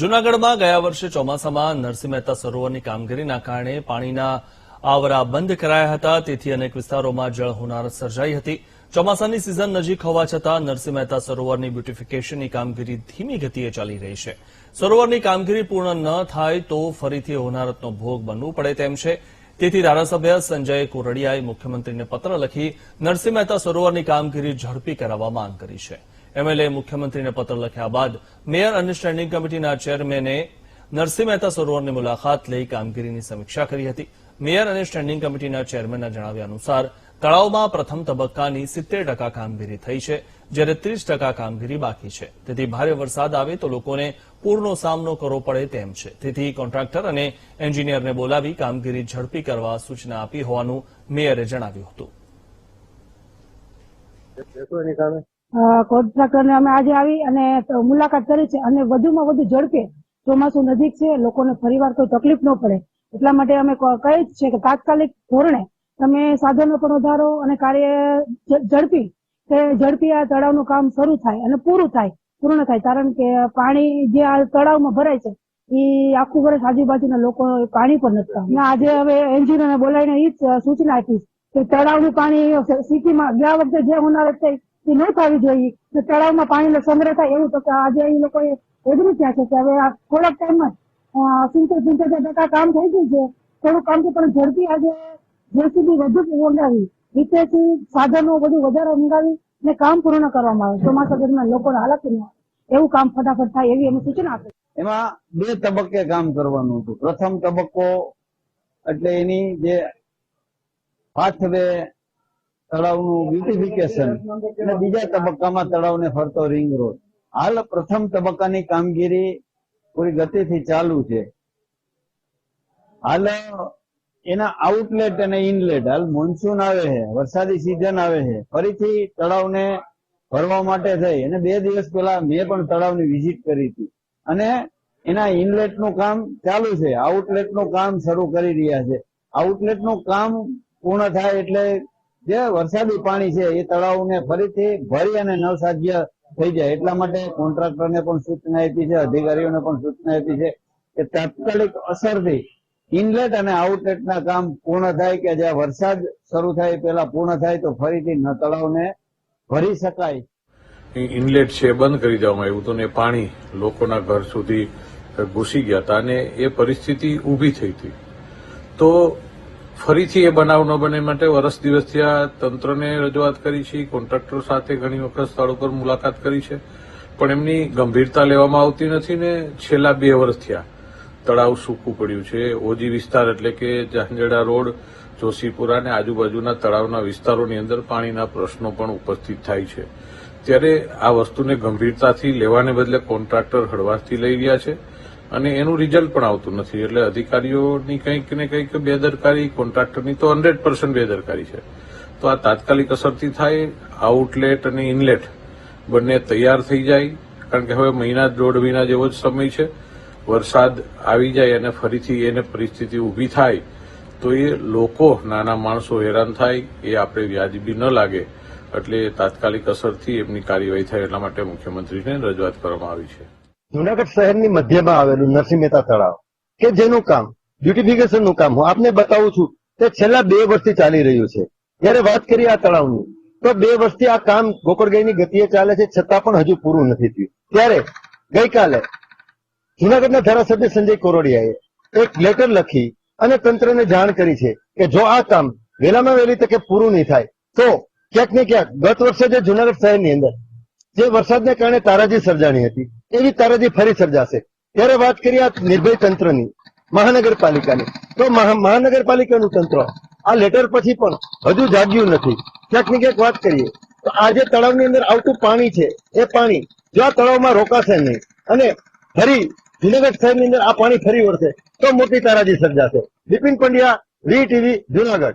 જૂનાગઢમાં ગયા વર્ષે ચોમાસામાં નરસિંહ મહેતા સરોવરની કામગીરીના કારણે પાણીના આવરા બંધ કરાયા હતા. તેથી અનેક વિસ્તારોમાં જળ હોનારત સર્જાઈ હતી. ચોમાસાની સિઝન નજીક હોવા છતાં નરસિંહ મહેતા સરોવરની બ્યુટીફિકેશનની કામગીરી ધીમી ગતિએ ચાલી રહી છે. સરોવરની કામગીરી પૂર્ણ ન થાય તો ફરીથી હોનારતનો ભોગ બનવું પડે તેમ છે. તેથી ધારાસભ્ય સંજય કોરડિયાએ મુખ્યમંત્રીને પત્ર લખી નરસિંહ મહેતા સરોવરની કામગીરી ઝડપી કરાવવા માંગ કરી છે. એમએલએ મુખ્યમંત્રીને પત્ર લખ્યા બાદ મેયર અને સ્ટેન્ડિંગ કમિટીના ચેરમેને નરસિંહ મહેતા સરોવરની મુલાકાત લઈ કામગીરીની સમીક્ષા કરી હતી. મેયર અને સ્ટેન્ડિંગ કમિટીના ચેરમેનના જણાવ્યા અનુસાર તળાવમાં પ્રથમ તબક્કાની સિત્તેર ટકા કામગીરી થઈ છે, જ્યારે ત્રીસ ટકા કામગીરી બાકી છે. તેથી ભારે વરસાદ આવે તો લોકોને પૂરનો સામનો કરવો પડે તેમ છે. તેથી કોન્ટ્રાક્ટર અને એન્જિનિયરને બોલાવી કામગીરી ઝડપી કરવા સૂચના આપી હોવાનું મેયરે જણાવ્યું હતું. કોન્ટ્રાક્ટરને અમે આજે આવી અને મુલાકાત કરી છે અને વધુમાં વધુ ઝડપે ચોમાસું નજીક છે, લોકોને ફરીવાર કોઈ તકલીફ ન પડે એટલા માટે અમે કહે જ છે કે તાત્કાલિક ધોરણે તમે સાધનો પણ વધારો અને કાર્ય ઝડપી કે ઝડપી આ તળાવનું કામ શરૂ થાય અને પૂરું થાય, પૂર્ણ થાય કારણ કે પાણી જે આ તળાવમાં ભરાય છે એ આખું વર્ષ આજુબાજુના લોકો પાણી પણ નથી. આજે હવે એન્જિનિયરને બોલાવીને એ જ સૂચના આપી કે તળાવનું પાણી સિટીમાં, ગયા વખતે જે હોનારત થઈ એ ન થવી જોઈએ. તળાવમાં પાણીનો સંગ્રહ થાય એવું તો કે આજે એ લોકોએ એગ્રી થયા છે કે હવે આ થોડાક ટાઈમમાં સિત્તેર સિત્તેર ટકા કામ થઈ ગયું છે. થોડું કામ પણ ઝડપી આજે જેસીબી વધુ મંગાવી રીતેથી સાધનો બધું વધારે મંગાવી ને કામ પૂર્ણ કરવામાં આવે. ચોમાસા દરમિયાન લોકોને હાલાકી ન એવું કામ ફટાફટ થાય એવી અમે સૂચના આપે. એમાં બે તબક્કે કામ કરવાનું હતું. પ્રથમ તબક્કો એટલે એની જે પાથવે તળાવનું બ્યુટિફિકેશન અને બીજા તબક્કામાં તળાવને ફરતો રિંગ રોડ હાલ પ્રથમ તબક્કાની કામગીરી પૂરી ગતિથી ચાલુ છે. હાલ, એના આઉટલેટ અને ઇનલેટ હાલ મોન્સૂન આવે છે, વરસાદી સિઝન આવે છે. ફરીથી તળાવને ભરવા માટે થઈ. અને બે દિવસ પહેલા મેં પણ તળાવની વિઝિટ કરી હતી. અને એના ઇનલેટનું કામ ચાલુ છે. આઉટલેટનું કામ શરૂ કરી રહ્યા છે. આઉટલેટનું કામ પૂર્ણ થાય એટલે જે વરસાદી પાણી છે, એ તળાવને ફરીથી ભરી અને નવસાધ્ય થઈ જાય. એટલા માટે કોન્ટ્રાક્ટરને પણ સૂચના આપી છે, અધિકારીઓને પણ સૂચના આપી છે કે તાત્કાલિક અસરથી ઇનલેટ અને આઉટલેટના કામ પૂર્ણ થાય કે જ્યાં વરસાદ શરૂ થાય પેલા પૂર્ણ થાય તો ફરીથી તળાવને ભરી શકાય. ઇનલેટ છે બંધ કરી દેવામાં આવ્યું હતું ને પાણી લોકોના ઘર સુધી ઘૂસી ગયા હતા અને એ પરિસ્થિતિ ઊભી થઈ હતી. તો ફરીથી એ બનાવ ન બને માટે વરસ દિવસથી આ તંત્રને રજૂઆત કરી છે. કોન્ટ્રાક્ટર સાથે ઘણી વખત સ્થળ ઉપર મુલાકાત કરી છે. પણ એમની ગંભીરતા લેવામાં આવતી નથી ને છેલ્લા બે વર્ષ થયા તળાવ સૂકું પડ્યું છે. ઓજી વિસ્તાર એટલે કે જાંજડા રોડ, જોશીપુરા અને આજુબાજુના તળાવના વિસ્તારોની અંદર પાણીના પ્રશ્નો પણ ઉપસ્થિત થાય છે. ત્યારે આ વસ્તુને ગંભીરતાથી લેવાને બદલે કોન્ટ્રાક્ટર હળવાશથી લઈ રહ્યા છે. અને એનું રિઝલ્ટ પણ આવતું નથી. એટલે અધિકારીઓની કંઈક ને કંઈક બેદરકારી કોન્ટ્રાક્ટરની તો હંડ્રેડ પર્સન્ટ બેદરકારી છે. તો આ તાત્કાલિક અસરથી થાય આઉટલેટ અને ઇનલેટ બંને તૈયાર થઈ જાય. કારણ કે હવે મહિના દોઢ મહિના જેવો જ સમય છે. વરસાદ આવી જાય અને ફરીથી એને પરિસ્થિતિ ઊભી થાય, તો એ લોકો, નાના માણસો હેરાન થાય, એ આપણે વ્યાજબી ન લાગે. એટલે તાત્કાલિક અસરથી એમની કાર્યવાહી થાય એટલા માટે મુખ્યમંત્રીને રજૂઆત કરવામાં આવી છે. જુનાગઢ શહેરની મધ્યમાં આવેલું નરસિંહ મહેતા તળાવ, કે જેનું કામ બ્યુટિફિકેશનનું કામ હું આપને બતાવું છું, તે છેલ્લા બે વર્ષથી ચાલી રહ્યું છે. જયારે વાત કરીએ આ તળાવની, તો બે વર્ષથી આ કામ ગોકળગાયની ગતિએ ચાલે છે, છતાં પણ હજુ પૂરું નથી થયું. ત્યારે ગઈકાલે જુનાગઢના ધારાસભ્ય સંજય કોરોડિયાએ એક લેટર લખી અને તંત્રને જાણ કરી છે કે જો આ કામ વહેલામાં વહેલી તકે પૂરું નહીં થાય, તો ક્યાંક ને ક્યાંક ગત વર્ષે જે જુનાગઢ શહેરની અંદર, જે વરસાદને કારણે તારાજી સર્જાણી હતી એવી તારાજી ફરી સર્જાશે. ત્યારે વાત કરીએ નિર્ભય તંત્રની, મહાનગરપાલિકાની. તો મહા- મહાનગરપાલિકાનું તંત્ર, આ લેટર પછી પણ હજુ જાગ્યું નથી. ક્યાંક ક્યાંક વાત કરીએ, તો આ તળાવની અંદર આવતું પાણી છે, એ પાણી જો આ તળાવમાં રોકાશે નહીં, અને ફરી જુનાગઢ શહેરની અંદર આ પાણી ફરી વળશે, તો મોટી તારાજી સર્જાશે. Bipin Pandya, V TV Junagadh.